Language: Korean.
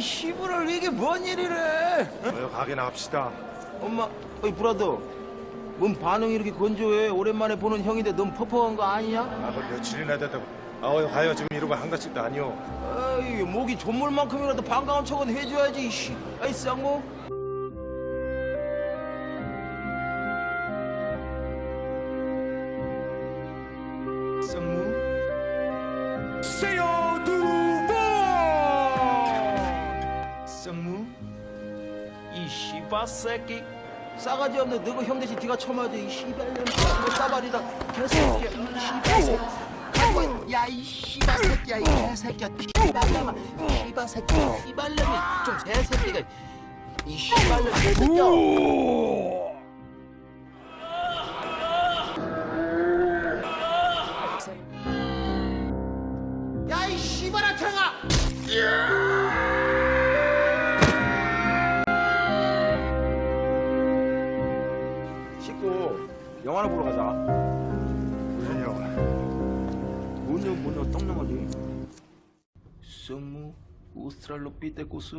아이 시부를 이게 뭔 일이래? 어여 가게나 합시다. 엄마, 어이 브라더, 뭔 반응이 이렇게 건조해? 오랜만에 보는 형인데 너무 퍽퍽한 거 아니야? 아, 뭐 며칠이나 됐다고. 아, 어여 가요. 지금 이러고 한가씩도 아니오. 아이 목이 존물만큼이라도 반가운 척은 해줘야지. 이 씨. 아이 쌍무. 쌍무. 쌍무. 이 씨바 새끼. 싸가지 없는 너그 형 대신 네가 쳐맞아. 이 씨발년 뭐 싸발이다. 개새끼야 이 씨발 새끼. 아이고 야이 씨발 새끼야 이 개새끼야. 씨발놈아. 씨발 새끼 씨발놈이. 좀 개새끼가. 이 씨발놈 개새끼야. 야이 씨발아 태영아 씻고 영화나 보러 가자 무슨 영화? 뭔 영, 떡나가지? 성무, 오스트랄로 삐떼 꼬스